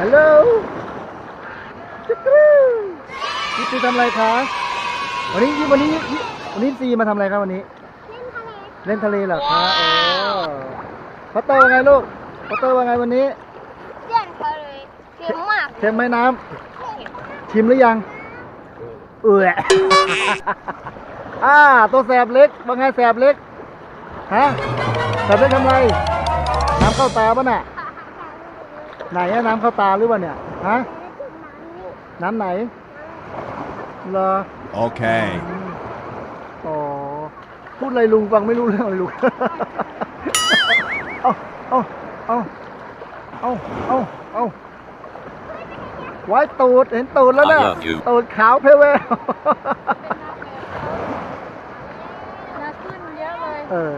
ฮัลโหลจุกรูยี่ปีทำอะไรคะวันนี้ยี่วันนี้ยี่วันนี้ซีมาทำอะไรครับวันนี้เล่นทะเลเล่นทะเลเหรอคะโอ้พัตเตอร์ว่าไงลูกพัตเตอร์ว่าไงวันนี้เล่นทะเลเก่งมากเค็มไหมน้ำชิมหรือยัง เอืออ่าตัวแสบเล็กว่าไงแสบเล็ก ฮะแสบเล็กทำไร น้ำเข้าตาปะน่ะ ไหนอะน้ำเข้าตาหรือเปล่าเนี่ย ฮะ น้ำไหนเหรอ Okay. อ๋อ พูดอะไรลุงฟังไม่รู้เรื่องเลยลุง เอาเอาเอาเอาเอาเอาไว้ตูด เห็นตูดแล้วนะ I love you ตูดขาวเพเวน่าขึ้นเยอะเลย เออ